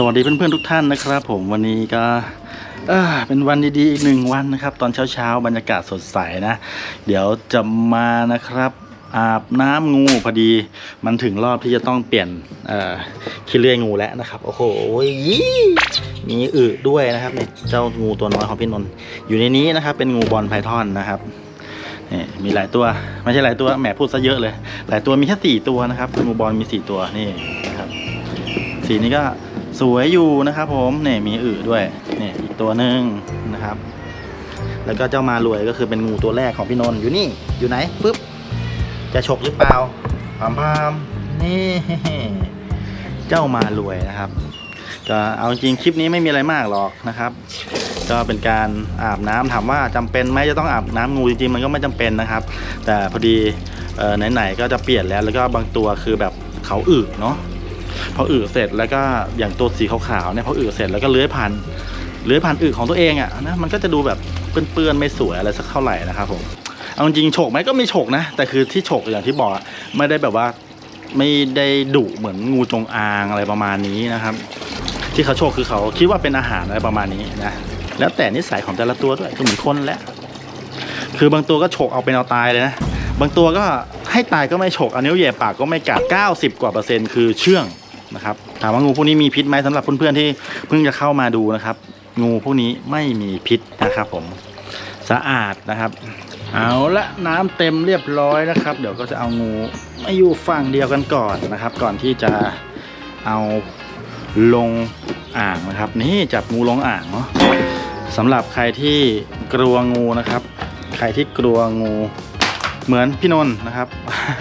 สวัสดีเพื่อนๆทุกท่านนะครับ ผมวันนี้ก็เป็นวันดีๆอีกหนึ่งวันนะครับ ตอนเช้าๆบรรยากาศสดใสนะ เดี๋ยวจะมานะครับอาบน้ำงูพอดี มันถึงรอบที่จะต้องเปลี่ยนเอ่อขี้เลื่อยงูแล้วนะครับ โอ้โหมีอึด้วยนะครับเนี่ยเจ้างูตัวน้อยของพี่นนท์อยู่ในนี้นะครับ เป็นงูบอลไพทอนนะครับนี่มีหลายตัวไม่ใช่หลายตัวแหมพูดซะเยอะเลย หลายตัวมีแค่สี่ตัวนะครับงูบอลมีสี่ตัวนี่นะครับสีนี้ก็ สวยอยู่นะครับผมเนี่ยมีอึด้วยเนี่ยอีกตัวหนึ่งนะครับ แล้วก็เจ้ามารวยก็คือเป็นงูตัวแรกของพี่นนท์อยู่นี่อยู่ไหนปึ๊บจะฉกหรือเปล่าพามพามนี่เจ้ามารวยนะครับก็เอาจริงคลิปนี้ไม่มีอะไรมากหรอกนะครับ ก็เป็นการอาบน้ำถามว่าจำเป็นไหมจะต้องอาบน้ำงูจริงๆมันก็ไม่จำเป็นนะครับ แต่พอดีเอ่อไหนๆก็จะเปลี่ยนแล้วแล้วก็บางตัวคือแบบเขาอึเนาะ พออึเสร็จแล้วก็อย่างตัวสีขาวๆเนี่ยพออึเสร็จแล้วก็เลื้อยผ่านเลื้อยผ่านอึของตัวเองอะนะมันก็จะดูแบบเปื้อนๆไม่สวยอะไรสักเท่าไหร่นะครับผมเอาจริงๆฉกไหมก็ไม่ฉกนะ แต่คือที่ฉกอย่างที่บอกอะไม่ได้แบบว่าไม่ได้ดุเหมือนงูจงอางอะไรประมาณนี้นะครับ ที่เขาโชคคือเขาคิดว่าเป็นอาหารอะไรประมาณนี้นะแล้วแต่นิสัยของแต่ละตัวด้วยก็เหมือนคนแหละคือบางตัวก็ฉกเอาเป็นเอาตายเลยนะบางตัวก็ให้ตายก็ไม่ฉกเอานิ้วเหยียบปากก็ไม่กัด 90 กว่าเปอร์เซ็นต์คือเชื่อง นะครับ ถามว่างูพวกนี้มีพิษไหมสำหรับเพื่อนๆที่เพิ่งจะเข้ามาดูนะครับ งูพวกนี้ไม่มีพิษนะครับ ผมสะอาดนะครับ เอาละน้ำเต็มเรียบร้อยนะครับ เดี๋ยวก็จะเอางูมาอยู่ฝั่งเดียวกันก่อนนะครับ ก่อนที่จะเอาลงอ่างนะครับ นี่จับงูลงอ่างเนาะสำหรับใครที่กลัวงูนะครับ ใครที่กลัวงูเหมือนพี่นนท์นะครับ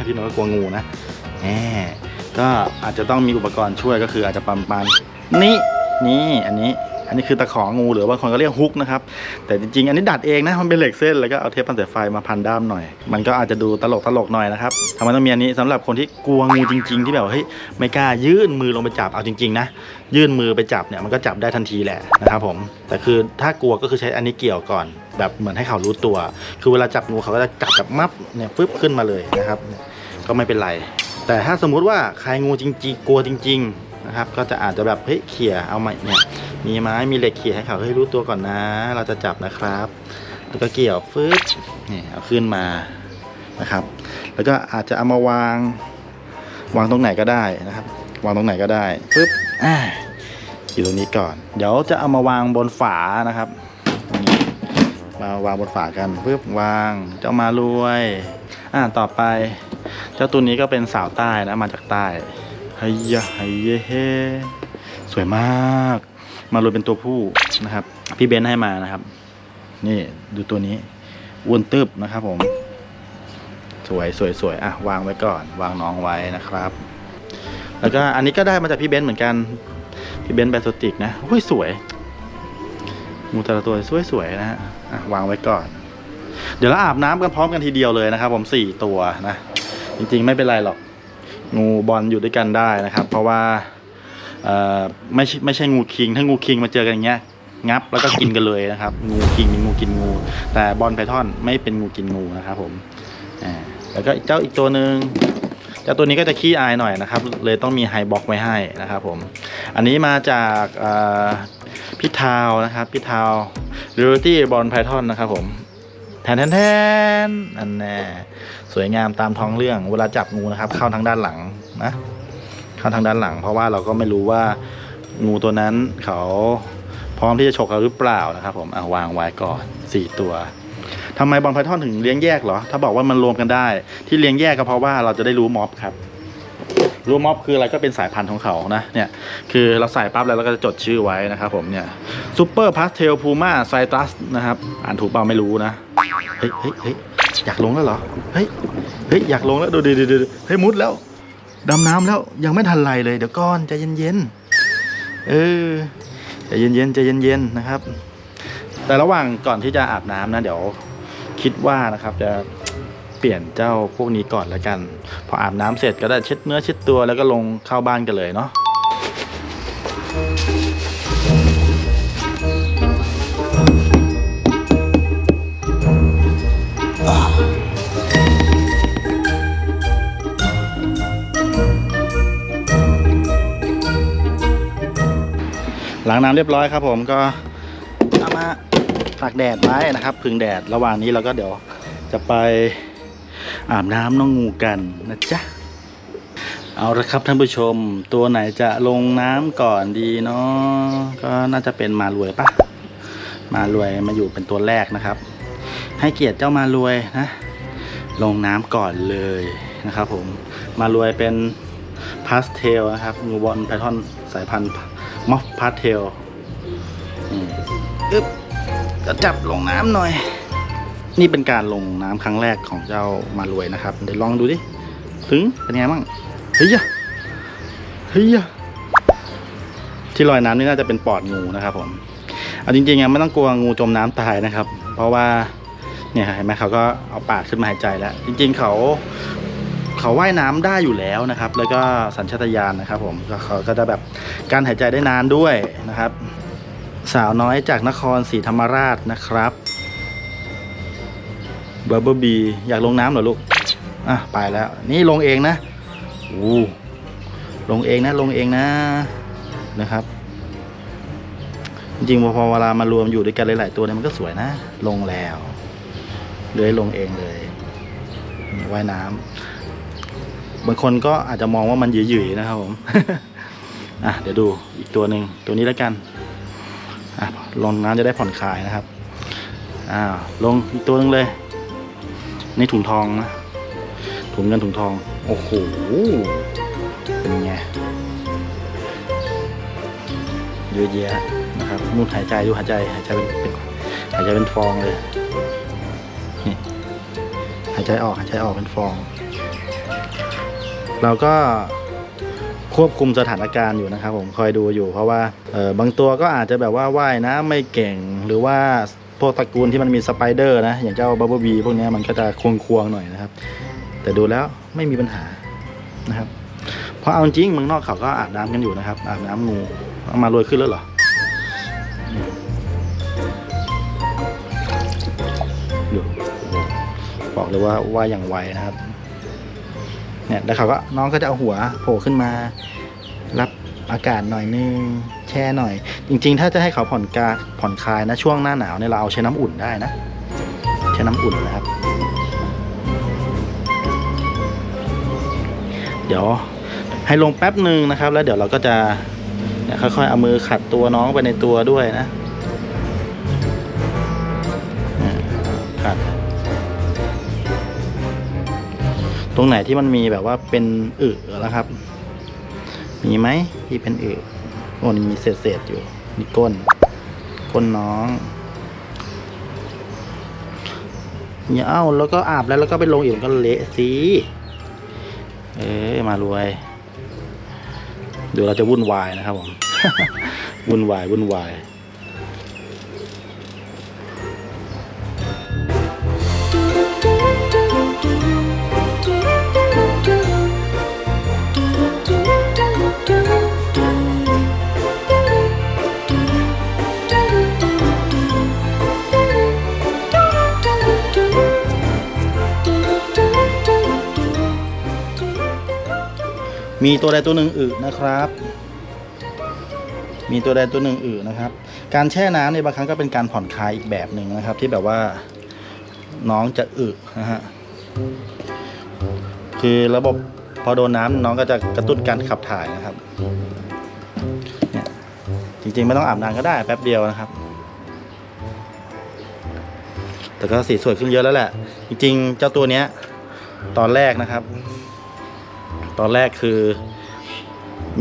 พี่นนท์ก็กลัวงูนะแหม ก็อาจจะต้องมีอุปกรณ์ช่วยก็คืออาจจะประมาณนี้นี่อันนี้ อันนี้คือตะของูหรือบางคนก็เรียกฮุกนะครับ แต่จริงๆ อันนี้ดัดเองนะมันเป็นเหล็กเส้นแล้วก็เอาเทปพันสายไฟมาพันด้ามหน่อย มันก็อาจจะดูตลกตลกหน่อยนะครับทำไมต้องมีอันนี้สำหรับคนที่กลัวงูจริง ๆ ที่แบบเฮ้ยไม่กล้ายื่นมือลงไปจับเอาจริงๆนะยื่นมือไปจับเนี่ยมันก็จับได้ทันทีแหละนะครับผมแต่คือถ้ากลัวก็คือใช้อันนี้เกี่ยวก่อน แบบเหมือนให้เขารู้ตัว คือเวลาจับงูเขาก็จะจับแบบมับเนี่ยฟึบขึ้นมาเลยนะครับ ก็ไม่เป็นไร แต่ถ้าสมมุติว่าใครงูจริงๆ กลัวจริง ๆนะครับ ก็จะอาจจะแบบเฮ้ยเขี่ยเอามาเนี่ยมีไม้มีเหล็กเขี่ยให้เขาให้รู้ตัวก่อนนะ เราจะจับนะครับ แล้วก็เกี่ยวฟึบนี่เอาขึ้นมานะครับ แล้วก็อาจจะเอามาวางวางตรงไหนก็ได้นะครับ วางตรงไหนก็ได้ฟึบอ่าอยู่ตรงนี้ก่อน เดี๋ยวจะเอามาวางบนฝานะครับมาวางบนฝากันฟึบวางเจ้ามารวย อ่าต่อไป เจ้าตัวนี้ก็เป็นสาวใต้นะมาจากใต้ไฮยะไฮเยเฮสวยมาก มารวยเป็นตัวผู้นะครับ พี่เบนซ์ให้มานะครับ นี่ดูตัวนี้อ้วนตึบนะครับผม สวยสวยสวยอะวางไว้ก่อน วางน้องไว้นะครับ แล้วก็อันนี้ก็ได้มาจากพี่เบนซ์เหมือนกัน พี่เบนซ์แบนโซติกนะโอ้ยสวยงูแต่ละตัวสวยสวยๆนะฮะอะวางไว้ก่อน เดี๋ยวเราอาบน้ำกันพร้อมกันทีเดียวเลยนะครับ ผมสี่ตัวนะ จริงๆไม่เป็นไรหรอก งูบอลอยู่ด้วยกันได้นะครับ เพราะว่าไม่ใช่ไม่ใช่งูคิง ถ้างูคิงมาเจอกันอย่างเงี้ยงับแล้วก็กินกันเลยนะครับ งูคิงเป็นงูกินงู แต่บอลไพทอนไม่เป็นงูกินงูนะครับผมอ่าแล้วก็เจ้าอีกตัวหนึ่งเจ้าตัวนี้ก็จะขี้อายหน่อยนะครับ เลยต้องมีไฮบ็อกไว้ให้นะครับผม อันนี้มาจากพี่ทาวนะครับพี่ทาวเรอตี้บอลไพทอนนะครับผม ทนแทนแทนอันแน่สวยงามตามท้องเรื่อง เวลาจับงูนะครับ เข้าทางด้านหลังนะเข้าทางด้านหลัง เพราะว่าเราก็ไม่รู้ว่างูตัวนั้นเขาพร้อมที่จะฉกเราหรือเปล่านะครับ ผมเอะวางไว้ก่อนสี่ตัวทำไมบอลไพทอนถึงเลี้ยงแยกเหรอ ถ้าบอกว่ามันรวมกันได้ ที่เลี้ยงแยกก็เพราะว่าเราจะได้รู้ม็อบครับ รูม็อบคืออะไรก็เป็นสายพันธุ์ของเขานะเนี่ยคือเราใส่ปั๊บแล้วเราก็จะจดชื่อไว้นะครับผมเนี่ยซูเปอร์พาสเทลพูม่าไซตัสนะครับอ่านถูกเปล่าไม่รู้นะเฮ้ยเฮ้ยเฮ้ยอยากลงแล้วเหรอเฮ้ยเฮ้ยอยากลงแล้วดูดูดูดูเฮ้ยมุดแล้วดำน้ำแล้วยังไม่ทันไรเลยเดี๋ยวก่อนใจเย็นๆเออใจเย็นๆใจเย็นๆนะครับ แต่ระหว่างก่อนที่จะอาบน้ำนะเดี๋ยวคิดว่านะครับจะ เปลี่ยนเจ้าพวกนี้ก่อนแล้วกัน พออาบน้ำเสร็จก็ได้เช็ดเนื้อเช็ดตัวแล้วก็ลงเข้าบ้านกันเลยเนาะางน้ำเรียบร้อยครับผมก็เอามาตากแดดไว้นะครับ พึ่งแดดระหว่างนี้เราก็เดี๋ยวจะไป อาบน้ำน้องงูกันนะจ๊ะ เอาละครับท่านผู้ชม ตัวไหนจะลงน้ำก่อนดีเนาะก็น่าจะเป็นมารวยปะมารวยมาอยู่เป็นตัวแรกนะครับ ให้เกียรติเจ้ามารวยนะ ลงน้ำก่อนเลยนะครับผมมารวยเป็นพาสเทลนะครับงูบอลไพทอนสายพันธุ์มอฟพาสเทลอึ๊บจะจับลงน้ำหน่อย นี่เป็นการลงน้ำครั้งแรกของเจ้ามารวยนะครับ เดี๋ยวลองดูดิ ถึงเป็นไงบ้างเฮ้ยยะเฮ้ยยะที่ลอยน้ำนี่น่าจะเป็นปอดงูนะครับผมเอาจริงๆอะไม่ต้องกลัวงูจมน้ำตายนะครับ เพราะว่าเนี่ยเห็นไหมเขาก็เอาปากขึ้นมาหายใจแล้ว จริง ๆ เขาเขาว่ายน้ำได้อยู่แล้วนะครับ แล้วก็สัญชาตญาณนะครับ ผมเขาก็จะแบบการหายใจได้นานด้วยนะครับ สาวน้อยจากนครศรีธรรมราชนะครับ บอร์เบอร์บีอยากลงน้ำเหรอลูก อะ ไปแล้ว นี่ลงเองนะอู้ลงเองนะ ลงเองนะนะครับ จริงๆพอเวลามารวมอยู่ด้วยกันหลาย ๆ ตัวเนี่ยมันก็สวยนะ ลงแล้วเลยลงเองเลยว่ายน้ำบางคนก็อาจจะมองว่ามันหยืยๆนะครับผมอะเดี๋ยวดูอีกตัวหนึ่งตัวนี้แล้วกันอะลงน้ำจะได้ผ่อนคลายนะครับอ้าวลงอีกตัวหนึงเลย ในถุงทองนะถุงเงินถุงทอง โอ้โห เป็นไง เยอะแยะนะครับนู่นหายใจดูหายใจหายใจเป็นเป็นหายใจเป็นฟองเลย นี่ หายใจออกหายใจออกเป็นฟอง เราก็ควบคุมสถานการณ์อยู่นะครับ ผมคอยดูอยู่เพราะว่าเออบางตัวก็อาจจะแบบว่าว่ายนะไม่เก่งหรือว่า พวกตระกูลที่มันมีสไปเดอร์นะ อย่างเจ้าบับเบิลบีพวกนี้มันก็จะควงๆหน่อยนะครับ แต่ดูแล้วไม่มีปัญหานะครับ เพราะเอาจริงเมืองนอกเขาก็อาบน้ำกันอยู่นะครับ อาบน้ำงูเอามาโรยขึ้นแล้วเหรอดูบอกเลยว่าว่าอย่างไวนะครับ เนี่ยแล้วเขาก็น้องก็จะเอาหัวโผล่ขึ้นมา รับอากาศหน่อยนึง ช่หน่อย จริง ๆ ถ้าจะให้เขาผ่อนกาผ่อนคลายนะช่วงหน้าหนาวเนี่ยเราเอาใช้น้ำอุ่นได้นะใช้น้ำอุ่นนะครับ เดี๋ยวให้ลงแป๊บหนึ่งนะครับ แล้วเดี๋ยวเราก็จะค่อยๆเอามือขัดตัวน้องไปในตัวด้วยนะขัดตรงไหนที่มันมีแบบว่าเป็นอึแล้วครับ มีไหมที่เป็นอึ โอ้นี่มีเศษๆอยู่ นี่ก้น ก้นน้องเนี่ยเอ้าแล้วก็อาบแล้วแล้วก็ไปลงอีกมันก็เละสิ เอ้ยมารวย เดี๋ยวเราจะวุ่นวายนะครับผม วุ่นวายวุ่นวาย มีตัวใดตัวหนึ่งอึนะครับ มีตัวใดตัวหนึ่งอึนะครับ การแช่น้ำในบางครั้งก็เป็นการผ่อนคลายอีกแบบหนึ่งนะครับ ที่แบบว่าน้องจะอึนะฮะคือระบบพอโดนน้ำน้องก็จะกระตุ้นการขับถ่ายนะครับจริงๆไม่ต้องอาบน้ำก็ได้แป๊บเดียวนะครับ แต่ก็สีสวยขึ้นเยอะแล้วแหละ จริงๆ เจ้าตัวเนี้ย ตอนแรกนะครับ ตอนแรกคือ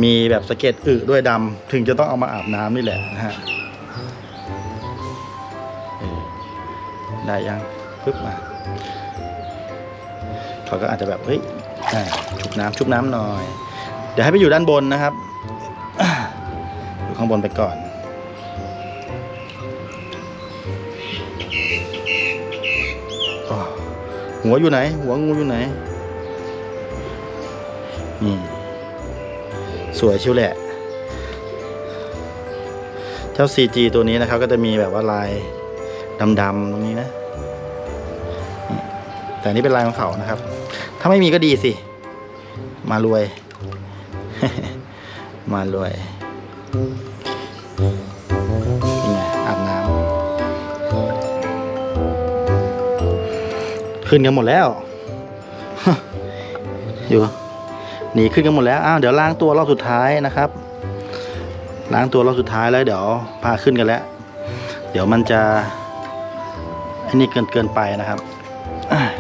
มีแบบสะเก็ดอึด้วยดำถึงจะต้องเอามาอาบน้ำนี่แหละนะฮะได้ยังปึ๊บมาเขาก็อาจจะแบบเฮ้ยชุบน้ำชุบน้ำหน่อย เดี๋ยวให้ไปอยู่ด้านบนนะครับอยู่ข้างบนไปก่อนหัวอยู่ไหน หัวงูอยู่ไหน นี่สวยชิวแหละ เจ้า CG ตัวนี้นะครับ ก็จะมีแบบว่าลายดำๆตรงนี้นะ แต่นนี่เป็นลายของเขานะครับ ถ้าไม่มีก็ดีสิ มารวย มารวยนี่ไงอาบน้ำขึ้นกันหมดแล้ว อยู่ หนีขึ้นกันหมดแล้วอ้าวเดี๋ยวล้างตัวรอบสุดท้ายนะครับ ล้างตัวรอบสุดท้ายแล้วเดี๋ยวพาขึ้นกันแล้ว เดี๋ยวมันจะอันนี้เกินเกินไปนะครับ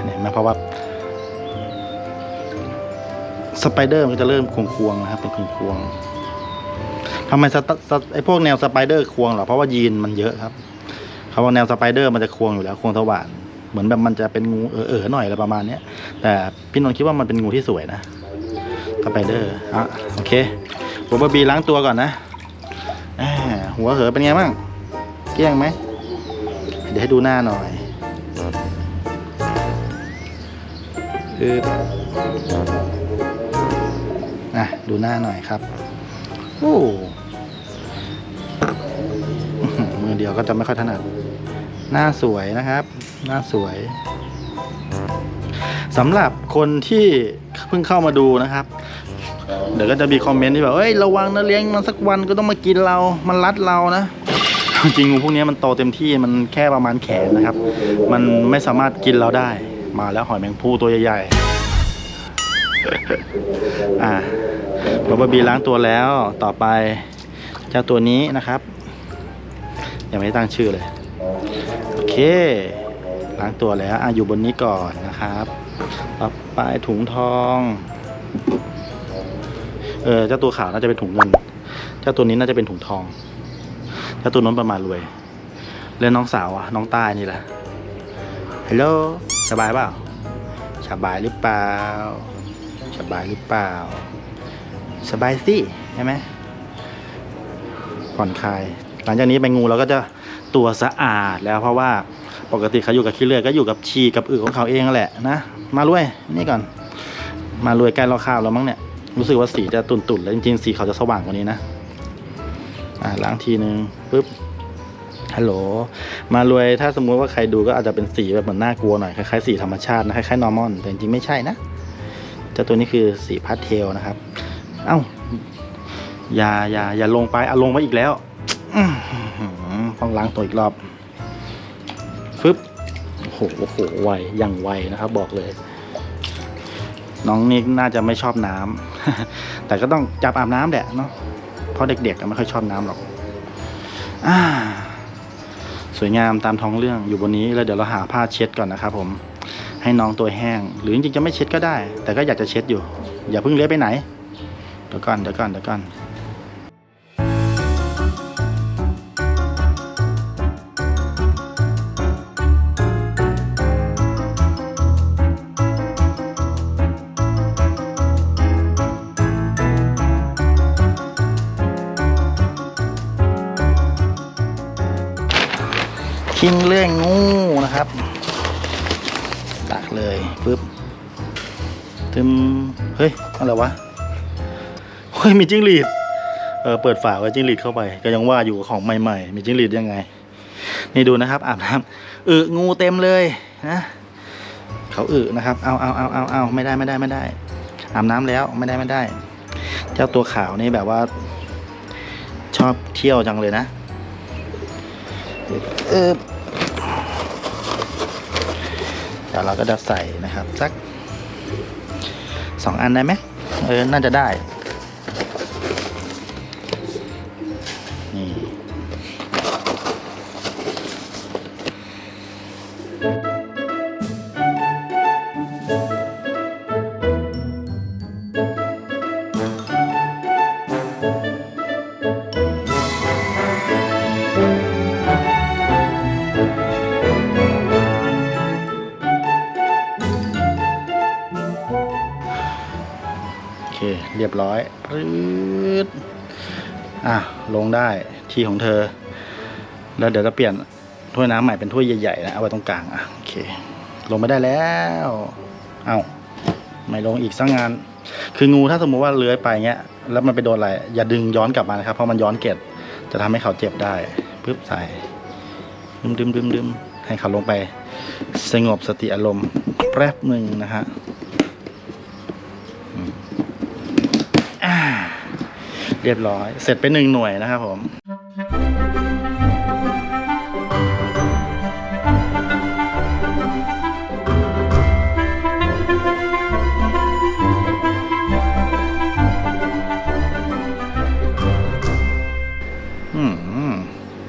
เนี่ยมาเพราะว่าสไปเดอร์มันจะเริ่มควงๆนะครับ เป็นควงๆทำไมสตสไอพวกแนวสไปเดอร์ควงเหรอเพราะว่ายีนมันเยอะครับเขาว่าแนวสไปเดอร์มันจะควงอยู่แล้วควงสว่านเหมือนแบบมันจะเป็นงูเออๆหน่อยอะไรประมาณเนี้ยแต่พี่นนท์คิดว่ามันเป็นงูที่สวยนะ สไปเดอร์อะโอเคหัวบะบีล้างตัวก่อนนะอ่าหัวเหอเป็นไงบ้างเกลี้ยงไหม เดี๋ยวให้ดูหน้าหน่อยคืออะ ดูหน้าหน่อยครับ โอ้อื้อหือมือเดียวก็จะไม่ค่อยถนัด หน้าสวยนะครับ หน้าสวยสำหรับคนที่เพิ่งเข้ามาดูนะครับ เดี๋ยวก็จะมีคอมเมนต์ที่แบบเอ้ยระวังนะเลี้ยงมันสักวันก็ต้องมากินเรา มันรัดเรานะ จริงงูพวกนี้มันโตเต็มที่มันแค่ประมาณแขนนะครับ มันไม่สามารถกินเราได้ มาแล้วหอยแมงภู่ตัวใหญ่ๆ อ่าบอบบีล้างตัวแล้ว ต่อไปเจ้าตัวนี้นะครับ ยังไม่ได้ตั้งชื่อเลย โอเค ล้างตัวแล้วอะอยู่บนนี้ก่อนนะครับ ต่อไปถุงทอง เออเจ้าตัวขาวน่าจะเป็นถุงเงิน เจ้าตัวนี้น่าจะเป็นถุงทอง เจ้าตัวนั้นประมาณรวย แล้วน้องสาวอะ น้องตายนี่แหละฮัลโหลสบายเปล่าสบายหรือเปล่าสบายหรือเปล่า สบายสิใช่ไหมผ่อนคลาย หลังจากนี้ไปงูเราก็จะตัวสะอาดแล้วเพราะว่าปกติเขาอยู่กับขี้เลือดก็อยู่กับฉี่กับอึของเขาเองแหละนะ มารวยนี่ก่อน มารวยใกล้เราข้าวแล้วมั้งเนี่ย รู้สึกว่าสีจะตุ่นๆแล้วจริงๆสีเขาจะสว่างกว่านี้นะอ่าล้างทีนึงปุ๊บฮัลโหลมารวยถ้าสมมุติว่าใครดูก็อาจจะเป็นสีแบบเหมือนน่ากลัวหน่อยคล้ายๆสีธรรมชาตินะคล้ายๆ normal แต่จริงๆไม่ใช่นะเจ้าตัวนี้คือสีพาสเทลนะครับ เอ้าอย่าอย่าอย่าลงไปเอาลงไปอีกแล้วอื้อหือต้องล้างตัวอีกรอบฟึบโอ้โหโอ้โหไวอย่างไวนะครับ บอกเลย น้องนี่น่าจะไม่ชอบน้ำแต่ก็ต้องจับอาบน้ำแหละเนาะเพราะเด็กๆก็ไม่ค่อยชอบน้ำหรอกอ่าสวยงามตามท้องเรื่องอยู่บนนี้แล้วเดี๋ยวเราหาผ้าเช็ดก่อนนะครับผมให้น้องตัวแห้ง หรือจริงๆจะไม่เช็ดก็ได้ แต่ก็อยากจะเช็ดอยู่ อย่าเพิ่งเลื้อยไปไหนเดี๋ยวก่อนเดี๋ยวก่อนเดี๋ยวก่อน อะไรวะเฮ้ยมีจิ้งหรีดเออเปิดฝาไว้จิ้งหรีดเข้าไป ก็ยังว่าอยู่กับของใหม่ๆ มีจิ้งหรีดยังไง นี่ดูนะครับอาบน้ำอึงูเต็มเลยนะเขาอึนะครับเอาเอาเอาเอาเอาไม่ได้ไม่ได้ไม่ได้อาบน้ำแล้วไม่ได้ไม่ได้ เจ้าตัวขาวนี่แบบว่า ชอบเที่ยวจังเลยนะเออเดี๋ยวเราก็จะใส่นะครับ สักสองอันได้ไหม เออ น่าจะได้ รืดอะลงได้ที่ของเธอ แล้วเดี๋ยวจะเปลี่ยนถ้วยน้ำใหม่เป็นถ้วยใหญ่ๆนะเอาไว้ตรงกลางอะโอเค ลงไม่ได้แล้ว เอาไม่ลงอีกสักงาน คืองูถ้าสมมติว่าเลื้อยไปเงี้ย แล้วมันไปโดนอะไร อย่าดึงย้อนกลับมานะครับ เพราะมันย้อนเกล็ดจะทำให้เขาเจ็บได้ปึ๊บใส่ดึมดึมดึมดึมให้เขาลงไป สงบสติอารมณ์แป๊บหนึ่งนะฮะ เรียบร้อย เสร็จไปหนึ่งหน่วยนะครับผม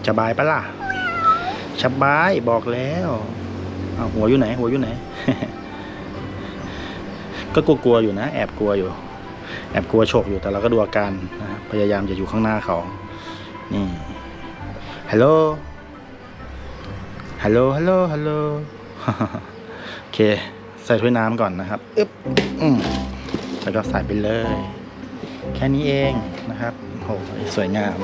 สบายปะล่ะสบายบอกแล้วเอาหัวอยู่ไหน หัวอยู่ไหน ก็กลัวๆอยู่นะ แอบกลัวอยู่ แอบกลัวโฉกอยู่แต่เราก็ดูอาการนะพยายามจะอยู่ข้างหน้าเขา นี่ฮัลโหลฮัลโหลฮัลโหลฮัลโหลโอเค ใส่ถ้วยน้ำก่อนนะครับอึ๊บอืมแล้วก็ใส่ไปเลย แค่นี้เองนะครับโหสวยงาม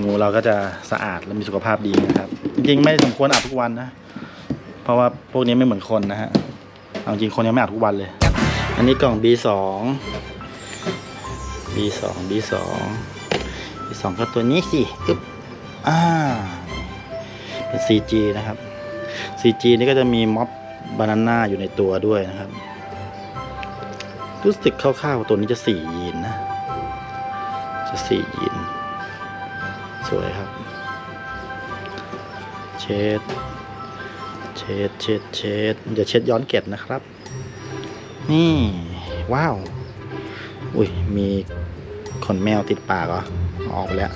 งูเราก็จะสะอาดและมีสุขภาพดีนะครับ จริงๆไม่สมควรอาบทุกวันนะ เพราะว่าพวกนี้ไม่เหมือนคนนะฮะเอาจริงคนยังไม่อาบทุกวันเลย อันนี้กล่อง B2 B2 B2 B2 ก็ตัวนี้สิอึ๊บอ่าเป็น CG นะครับ CG นี่ก็จะมีม็อบบานาน่าอยู่ในตัวด้วยนะครับ รู้สึกคร่าวๆตัวนี้จะสี่ยีนนะ จะสี่ยีน สวยครับ เช็ด เช็ดเช็ดเช็ดอย่าเช็ดย้อนเกล็ดนะครับ นี่ ว้าว อุ้ย มีขนแมวติดปากเหรอ ออกไปแล้ว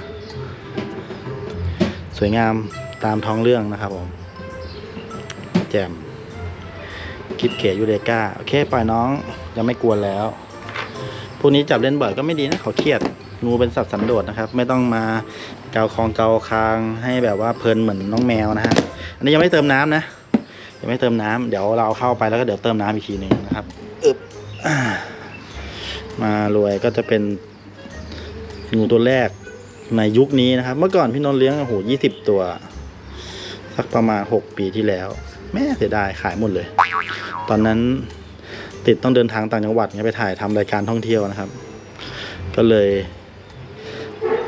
สวยงามตามท้องเรื่องนะครับผม แจ่มคิดเก๋ยูเดก้าโอเค ปล่อยน้องยังไม่กวนแล้ว พวกนี้จับเล่นบ่อยก็ไม่ดีนะเขาเครียดงูเป็นสัตว์สันโดษนะครับ ไม่ต้องมาเกาคองเกาคางให้แบบว่าเพลินเหมือนน้องแมวนะฮะ อันนี้ยังไม่เติมน้ำนะ ยังไม่เติมน้ำเดี๋ยวเราเอาเข้าไปแล้วก็เดี๋ยวเติมน้ำอีกทีหนึ่งนะครับอึบอ่า มารวยก็จะเป็นงูตัวแรกในยุคนี้นะครับ เมื่อก่อนพี่นนท์เลี้ยงโอ้โหยี่สิบตัว สักประมาณหกปีที่แล้ว แม่เสียดายขายหมดเลย ตอนนั้นติดต้องเดินทางต่างจังหวัดไปถ่ายทำรายการท่องเที่ยวนะครับ ก็เลย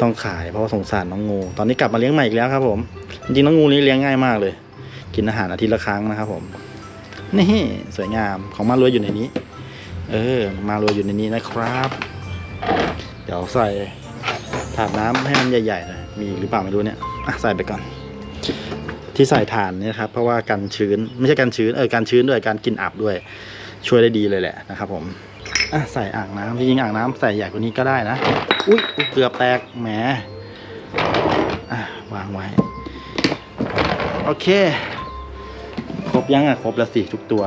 ต้องขายเพราะว่าสงสารน้องงู ตอนนี้กลับมาเลี้ยงใหม่อีกแล้วครับผม จริงๆน้องงูนี้เลี้ยงง่ายมากเลย กินอาหารอาทิตย์ละครั้งนะครับผม นี่สวยงามของมารวยอยู่ในนี้ เออ มารวยอยู่ในนี้นะครับ เดี๋ยวใส่ถาดน้ำให้มันใหญ่ๆหน่อยมีหรือเปล่าไม่รู้เนี่ยอะใส่ไปก่อน ที่ใส่ถ่านเนี่ยครับ เพราะว่ากันชื้นไม่ใช่กันชื้นเออกันชื้นด้วยการกินอับด้วย ช่วยได้ดีเลยแหละนะครับ ผมอะใส่อ่างน้ำจริงๆอ่างน้ำใส่ใหญ่กว่านี้ก็ได้นะอุ้ยอุ๊ยเกือบแตกแหมอะวางไว้ โอเค ครบยังอะครบแล้วสิทุกตัว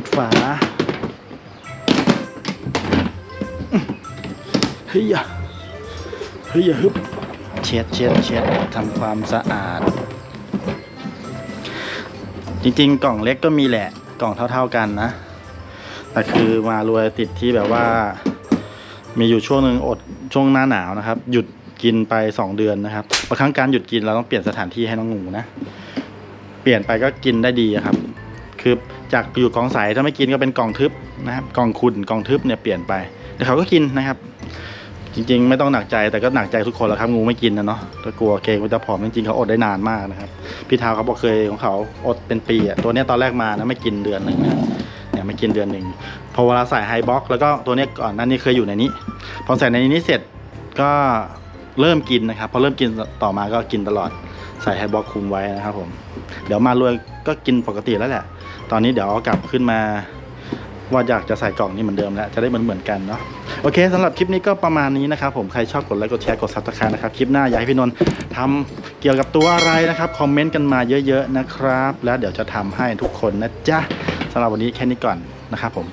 ปิดฝาเฮ้ยเฮ้ยฮึบเช็ดเช็ดเช็ดทำความสะอาด จริงๆ กล่องเล็กก็มีแหละ กล่องเท่าๆกันนะ แต่คือมารวยติดที่แบบว่า มีอยู่ช่วงหนึ่งอดช่วงหน้าหนาวนะครับ หยุดกินไปสองเดือนนะครับบางครั้งการหยุดกินเราต้องเปลี่ยนสถานที่ให้น้องงูนะ เปลี่ยนไปก็กินได้ดีครับ คือ จากอยู่กองใสถ้าไม่กินก็เป็นกล่องทึบนะครับกล่องขุ่นกล่องทึบเนี่ยเปลี่ยนไปแต่เขาก็กินนะครับ จริงๆ ไม่ต้องหนักใจแต่ก็หนักใจทุกคนแล้วครับงูไม่กินนะเนาะก็กลัวเกรงว่าจะผอมจริงๆเขาอดได้นานมากนะครับพี่เท้าเขาบอกเคยของเขาอดเป็นปีอะตัวเนี้ยตอนแรกมานะไม่กินเดือนหนึ่งนะเนี่ยไม่กินเดือนหนึ่งพอเวลาใส่ไฮบ็อกแล้วก็ตัวเนี้ยก่อนนั้นนี่เคยอยู่ในนี้พอใส่ในนี้เสร็จก็เริ่มกินนะครับพอเริ่มกินต่อมาก็กินตลอดใส่ไฮบ็อกคุมไว้นะครับผมเดี๋ยวมารวยก็กินปกติแล้วแหละ ตอนนี้เดี๋ยวเอากลับขึ้นมาว่าอยากจะใส่กล่องนี้เหมือนเดิมแล้วจะได้เหมือนเหมือนกันเนาะโอเคสำหรับคลิปนี้ก็ประมาณนี้นะครับผมใครชอบกดไลค์กดแชร์กดซับสไครต์นะครับคลิปหน้าอยากให้พี่นนท์ทำเกี่ยวกับตัวอะไรนะครับคอมเมนต์กันมาเยอะ ๆนะครับ แล้วเดี๋ยวจะทำให้ทุกคนนะจ๊ะสำหรับวันนี้แค่นี้ก่อนนะครับผม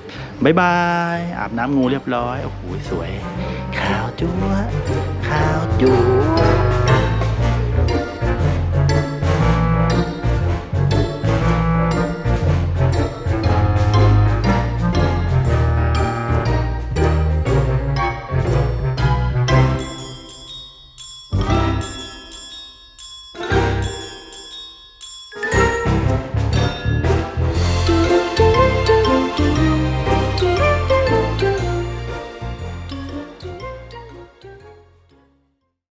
บ๊ายบายอาบน้ำงูเรียบร้อยโอ้โหสวย ขาวจั๊วขาวจั๊ว